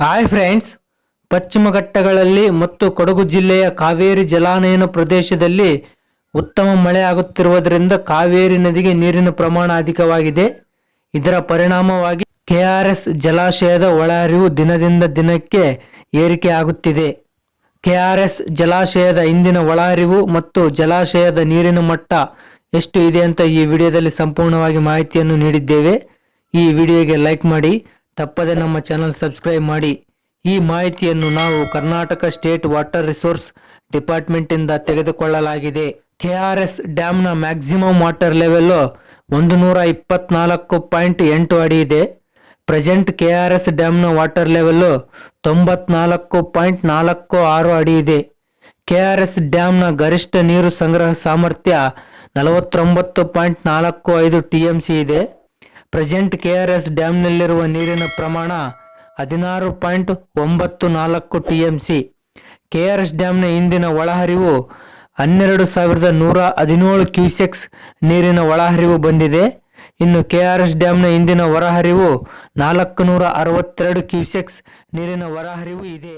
Hi friends ಪಶ್ಚಿಮ ಘಟ್ಟಗಳಲ್ಲಿ ಮತ್ತು ಕೊಡಗು ಜಿಲ್ಲೆಯ ಕಾವೇರಿ ಜಲಾನಯನ ಪ್ರದೇಶದಲ್ಲಿ ಉತ್ತಮ ಮಳೆ ಆಗುತ್ತಿರುವುದರಿಂದ ಕಾವೇರಿ ನದಿಗೆ ನೀರಿನ ಪ್ರಮಾಣ ಅಧಿಕವಾಗಿದೆ. ಇದರ ಪರಿಣಾಮವಾಗಿ ಕೆಆರ್ಎಸ್ ಜಲಾಶಯದ ಒಳಹರಿವು ದಿನದಿಂದ ದಿನಕ್ಕೆ ಏರಿಕೆ ಆಗುತ್ತಿದೆ. ಕೆಆರ್ಎಸ್ ಜಲಾಶಯದ ಇಂದಿನ ಒಳಹರಿವು ಮತ್ತು ಜಲಾಶಯದ ನೀರಿನ ಮಟ್ಟ ಎಷ್ಟು ಇದೆ ಅಂತ ಈ ವಿಡಿಯೋದಲ್ಲಿ ಸಂಪೂರ್ಣವಾಗಿ ಮಾಹಿತಿಯನ್ನು ನೀಡಿದ್ದೇವೆ. ಈ ವಿಡಿಯೋಗೆ ಲೈಕ್ ಮಾಡಿ ತಪ್ಪದೆ ನಮ್ಮ ಚಾನಲ್ ಸಬ್ಸ್ಕ್ರೈಬ್ ಮಾಡಿ. ಈ ಮಾಹಿತಿಯನ್ನು ನಾವು Karnataka state water resource department ಇಂದ ತೆಗೆದುಕೊಳ್ಳಲಾಗಿದೆ ಎಸ್ ಡ್ಯಾಮ್ನ ಮ್ಯಾಕ್ಸಿಮಮ್ ವಾಟರ್ ಲೆವೆಲ್ ಒಂದು ನೂರ ಇಪ್ಪತ್ನಾಲ್ಕು ಪಾಯಿಂಟ್ ಎಂಟು ಅಡಿ ಇದೆ. ಪ್ರೆಸೆಂಟ್ ಕೆಆರ್ಎಸ್ ಡ್ಯಾಮ್ನ ವಾಟರ್ ಲೆವೆಲ್ ತೊಂಬತ್ನಾಲ್ಕು ಪಾಯಿಂಟ್ ನಾಲ್ಕು ಆರು ಅಡಿ ಇದೆ. ಕೆಆರ್ಎಸ್ ಡ್ಯಾಮ್ನ ಗರಿಷ್ಠ ನೀರು ಸಂಗ್ರಹ ಸಾಮರ್ಥ್ಯ ನಲವತ್ತೊಂಬತ್ತು ಪಾಯಿಂಟ್ ನಾಲ್ಕು ಐದು ಟಿ ಎಂ ಸಿ ಇದೆ. ಪ್ರೆಸೆಂಟ್ ಕೆಆರ್ಎಸ್ ಡ್ಯಾಮ್ನಲ್ಲಿರುವ ನೀರಿನ ಪ್ರಮಾಣ ಹದಿನಾರು ಪಾಯಿಂಟ್ ಒಂಬತ್ತು ನಾಲ್ಕು ಟಿ ಎಂ ಸಿ ಕೆಆರ್ಎಸ್ ಡ್ಯಾಮ್ನ ಇಂದಿನ ಒಳಹರಿವು ಹನ್ನೆರಡು ಸಾವಿರದ ನೂರ ಹದಿನೇಳು ಕ್ಯೂಸೆಕ್ಸ್ ನೀರಿನ ಒಳಹರಿವು ಬಂದಿದೆ. ಇನ್ನು ಕೆಆರ್ಎಸ್ ಡ್ಯಾಮ್ನ ಇಂದಿನ ಹೊರಹರಿವು ನಾಲ್ಕು ನೂರ ಅರವತ್ತೆರಡು ಕ್ಯೂಸೆಕ್ಸ್ ನೀರಿನ ಹೊರಹರಿವು ಇದೆ.